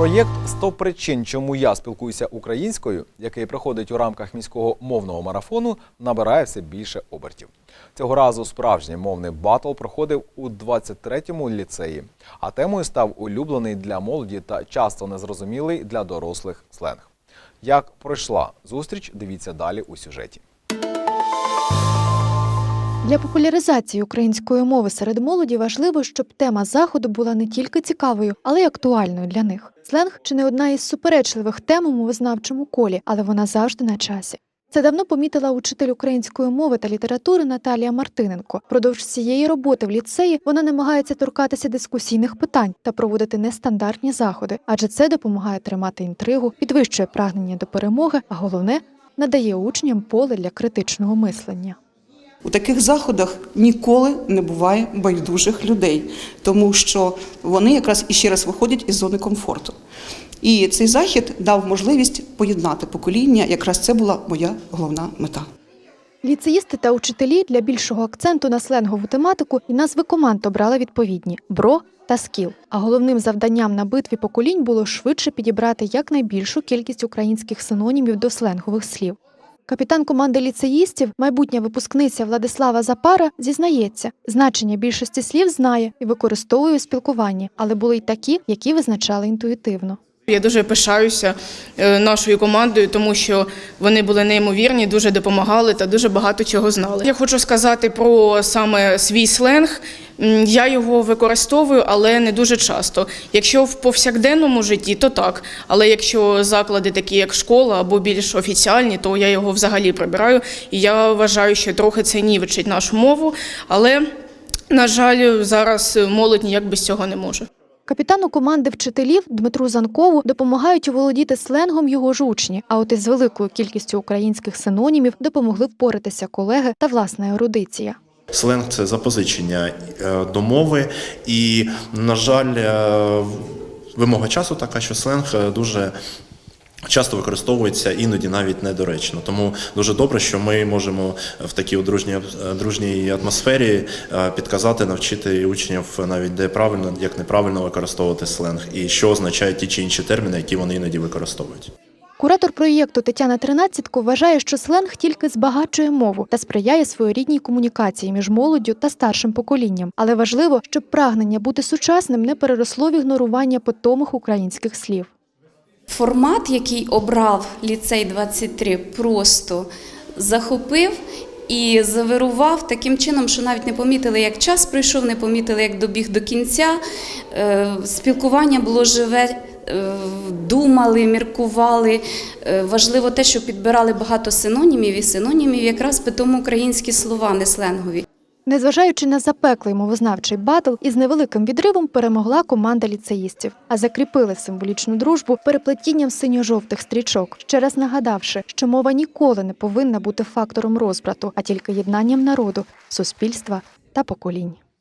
Проєкт «100 причин, чому я спілкуюся українською, який проходить у рамках міського мовного марафону, набирає все більше обертів. Цього разу справжній мовний батл проходив у 23-му ліцеї, а темою став улюблений для молоді та часто незрозумілий для дорослих сленг. Як пройшла зустріч, дивіться далі у сюжеті. Для популяризації української мови серед молоді важливо, щоб тема заходу була не тільки цікавою, але й актуальною для них. Сленг чи не одна із суперечливих тем у мовознавчому колі, але вона завжди на часі. Це давно помітила учитель української мови та літератури Наталія Мартиненко. Продовж всієї роботи в ліцеї вона намагається торкатися дискусійних питань та проводити нестандартні заходи, адже це допомагає тримати інтригу, підвищує прагнення до перемоги, а головне надає учням поле для критичного мислення. У таких заходах ніколи не буває байдужих людей, тому що вони якраз іще раз виходять із зони комфорту. І цей захід дав можливість поєднати покоління. Якраз це була моя головна мета. Ліцеїсти та учителі для більшого акценту на сленгову тематику і назви команд обрали відповідні бро та скіл. А головним завданням на битві поколінь було швидше підібрати якнайбільшу кількість українських синонімів до сленгових слів. Капітан команди ліцеїстів, майбутня випускниця Владислава Запара, зізнається, значення більшості слів знає і використовує у спілкуванні, але були й такі, які визначали інтуїтивно. Я дуже пишаюся е, нашою командою, тому що вони були неймовірні, дуже допомагали та дуже багато чого знали. Я хочу сказати про саме свій сленг. Я його використовую, але не дуже часто. Якщо в повсякденному житті, то так. Але якщо заклади такі, як школа або більш офіціальні, то я його взагалі прибираю. І я вважаю, що трохи це нівечить нашу мову. Але, на жаль, зараз молодь ніяк без цього не може. Капітану команди вчителів Дмитру Занкову допомагають оволодіти сленгом його ж учні, а от із великою кількістю українських синонімів допомогли впоратися колеги та власна ерудиція. Сленг це запозичення е, до мови, і, на жаль, е, вимога часу така, що сленг е, дуже часто використовується, іноді навіть недоречно. Тому дуже добре, що ми можемо в такій дружній, дружній атмосфері е, підказати, навчити учнів навіть де правильно, як неправильно використовувати сленг, і що означають ті чи інші терміни, які вони іноді використовують. Куратор проєкту Тетяна Тринадцятко вважає, що сленг тільки збагачує мову та сприяє своєрідній комунікації між молоддю та старшим поколінням. Але важливо, щоб прагнення бути сучасним не переросло в ігнорування питомих українських слів. Формат, який обрав ліцей 23, просто захопив і завирував таким чином, що навіть не помітили, як час прийшов, не помітили, як добіг до кінця. Е, Спілкування було живе. е, Думали, міркували. Е, Важливо те, що підбирали багато синонімів, і синонімів якраз питому українські слова, не сленгові. Незважаючи на запеклий мовознавчий батл, із невеликим відривом перемогла команда ліцеїстів, а закріпили символічну дружбу переплетінням синьо-жовтих стрічок, ще раз нагадавши, що мова ніколи не повинна бути фактором розбрату, а тільки єднанням народу, суспільства та поколінь.